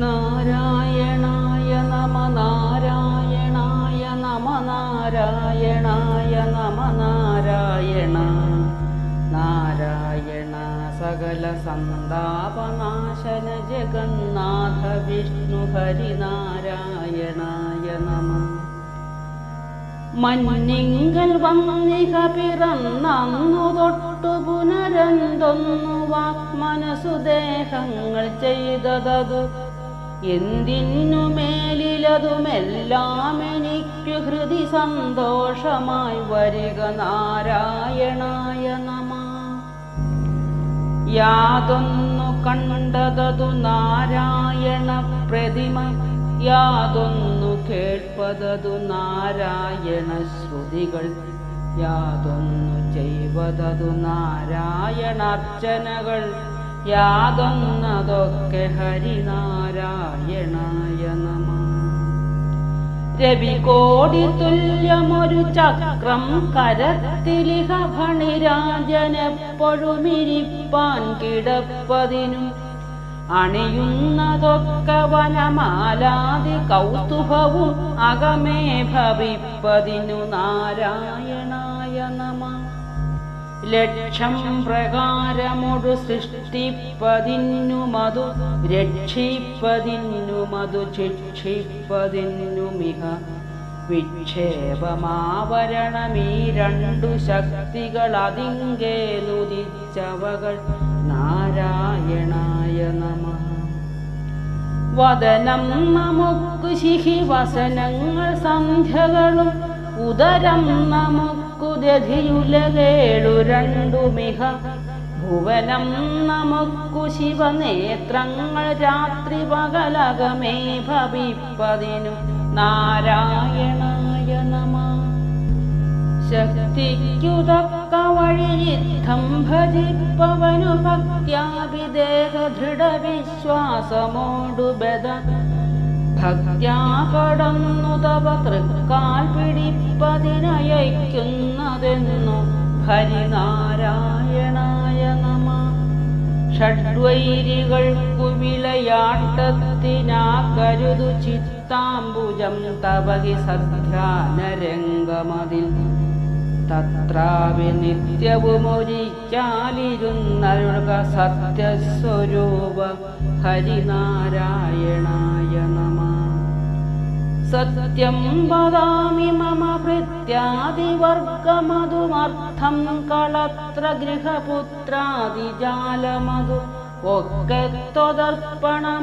നാരായണായ നമ നാരായണായ നമ നാരായണായ നമ നാരായണ. നാരായണ സകല സന്താപനാശന ജഗന്നാഥ വിഷ്ണു ഹരിനാരായണായ നമ. മഞ്ഞിങ്കൽ വന്നിക പിറന്നു തൊട്ടു പുനരന്തൊന്നു വാക്മനസുദേഹങ്ങൾ ചെയ്തതതു. എന്തിനു മേലിലതുമെല്ലാം എനിക്കു ഹൃദി സന്തോഷമായി വരിക നാരായണായ നമ. യാതൊന്നു കണ്ടതതു നാരായണ പ്രതിമ യാതൊന്നു കേൾപ്പതതു നാരായണ ശ്രുതികൾ യാതൊന്നു ചെയ്വതതു നാരായണാർച്ചനകൾ യാതൊന്നതൊക്കെ ഹരിനാരായണായ നമ. രവികോടി തുല്യമൊരു ചക്രം കരത്തിലിഹ ഫണിരാജനെപ്പോഴുമിരിപ്പാൻ കിടപ്പതിനും അണിയുന്നതൊക്കെ വനമാലാതി കൗതുഭവും അകമേ ഭവിപ്പതിനു നാരായണായ നമ. ലക്ഷം പ്രകാരമൊടു സൃഷ്ടിപ്പതിന്നു മധു രക്ഷിപ്പതിന്നു മധു ശിക്ഷിപ്പതിന്നുമിഹ വിക്ഷേപമാവരണമീ രണ്ടു ശക്തികൾ അതിങ്കേ നുദിച്ചവകൾ നാരായണായ നമ. വദനം നമുക്ക് ശിഹി വസനങ്ങൾ സന്ധ്യകളും ഉദരം നമുക്കു ദധിയുലകേളു രണ്ടുമിഹ ഭുവനം നമുക്കു ശിവനേത്രങ്ങൾ രാത്രി പകലകമേ ഭവിപ്പതിനു നാരായണായ നമ ശക്തിക്കുതക്ക വഴിയുദ്ധം ഭജിപ്പവനു ഭക്യാഭിദേഹ ദൃഢവിശ്വാസമോടു ബദ ഭക്യാ കടന്നു തവ തൃക്കാൽ പിടിപ്പതിനയക്കുന്നതെന്നു ഹരിനാരായണായ നമ. ഷഡ്വൈരികൾക്കു വിളയാട്ടത്തിനാ കരുതു ചിത്താംബുജം തവകി സധ്യാനരംഗമതിൽ തത്രാവി നിത്യവുമൊരിക്കാലിരുന്നരുക സത്യസ്വരൂപ ഹരിനാരായണായ നമ സത്യം വദാമി മമ ഭൃത്യാദിവർഗമതുമർത്ഥം കളത്ര ഗൃഹപുത്രാദിജാലമതു ഒക്കെ ത്വദർപ്പണമ